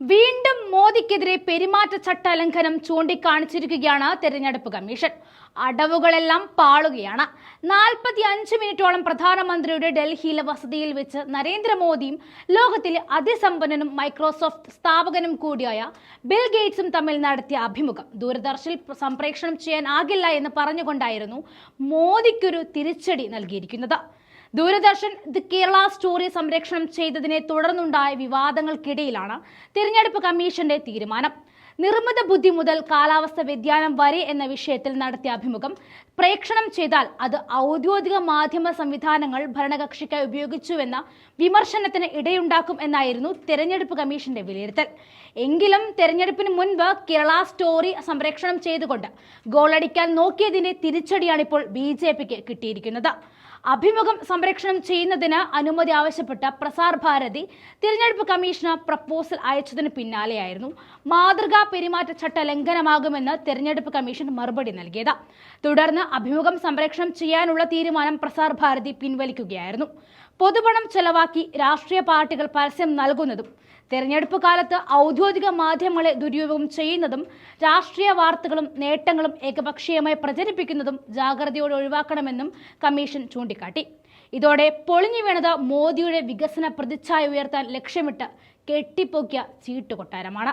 വീണ്ടും മോദിക്കെതിരെ പെരുമാറ്റച്ചട്ട ലംഘനം ചൂണ്ടിക്കാണിച്ചിരിക്കുകയാണ് തെരഞ്ഞെടുപ്പ് കമ്മീഷൻ. അടവുകളെല്ലാം പാളുകയാണ്. നാൽപ്പത്തി അഞ്ച് മിനിറ്റോളം പ്രധാനമന്ത്രിയുടെ ഡൽഹിയിലെ വസതിയിൽ വെച്ച് നരേന്ദ്രമോദിയും ലോകത്തിലെ അതിസമ്പന്നനും മൈക്രോസോഫ്റ്റ് സ്ഥാപകനും കൂടിയായ ബിൽ ഗേറ്റ്സും തമ്മിൽ നടത്തിയ അഭിമുഖം. ദൂരദർശനിൽ സംപ്രേഷണം ചെയ്യാനാകില്ല എന്ന് പറഞ്ഞുകൊണ്ടായിരുന്നു മോദിക്കൊരു തിരിച്ചടി നൽകിയിരിക്കുന്നത്. ദൂരദർശൻ ദി കേരള സ്റ്റോറി സംരക്ഷണം ചെയ്തതിനെ തുടർന്നുണ്ടായ വിവാദങ്ങൾക്കിടയിലാണ് തിരഞ്ഞെടുപ്പ് കമ്മീഷന്റെ തീരുമാനം. നിർമ്മിത ബുദ്ധി മുതൽ കാലാവസ്ഥ വ്യതിയാനം വരെ എന്ന വിഷയത്തിൽ നടത്തിയ അഭിമുഖം പ്രേക്ഷണം ചെയ്താൽ അത് ഔദ്യോഗിക മാധ്യമ സംവിധാനങ്ങൾ ഭരണകക്ഷിക്കായി ഉപയോഗിച്ചുവെന്ന വിമർശനത്തിന് ഇടയുണ്ടാക്കും എന്നായിരുന്നു തെരഞ്ഞെടുപ്പ് കമ്മീഷന്റെ വിലയിരുത്തൽ. എങ്കിലും തെരഞ്ഞെടുപ്പിന് മുൻപ് കേരള സ്റ്റോറി സംപ്രേക്ഷണം ചെയ്തുകൊണ്ട് ഗോളടിക്കാൻ നോക്കിയതിന്റെ തിരിച്ചടിയാണിപ്പോൾ ബി ജെ പിക്ക് കിട്ടിയിരിക്കുന്നത്. അഭിമുഖം സംപ്രേഷണം ചെയ്യുന്നതിന് അനുമതി ആവശ്യപ്പെട്ട പ്രസാർ ഭാരതി തിരഞ്ഞെടുപ്പ് കമ്മീഷന് പ്രപ്പോസൽ അയച്ചതിന് പിന്നാലെയായിരുന്നു. മാതൃകാ പെരുമാറ്റച്ചട്ട ലംഘനമാകുമെന്ന് തിരഞ്ഞെടുപ്പ് കമ്മീഷൻ മറുപടി നൽകിയത്. തുടർന്ന് അഭിമുഖം സംപ്രേഷണം ചെയ്യാനുള്ള തീരുമാനം പ്രസാർ ഭാരതി പിൻവലിക്കുകയായിരുന്നു. പൊതുപണം ചെലവാക്കി രാഷ്ട്രീയ പാർട്ടികൾ പരസ്യം നൽകുന്നതും തെരഞ്ഞെടുപ്പ് കാലത്ത് ഔദ്യോഗിക മാധ്യമങ്ങളെ ദുരുപയോഗം ചെയ്യുന്നതും രാഷ്ട്രീയ വാർത്തകളും നേട്ടങ്ങളും ഏകപക്ഷീയമായി പ്രചരിപ്പിക്കുന്നതും ജാഗ്രതയോടെ ഒഴിവാക്കണമെന്നും കമ്മീഷൻ ചൂണ്ടിക്കാട്ടി. ഇതോടെ പൊളിഞ്ഞു വീണത് മോദിയുടെ വികസന പ്രതിച്ഛായ ഉയർത്താൻ ലക്ഷ്യമിട്ട് കെട്ടിപ്പൊക്കിയ ചീട്ടുകൊട്ടാരമാണ്.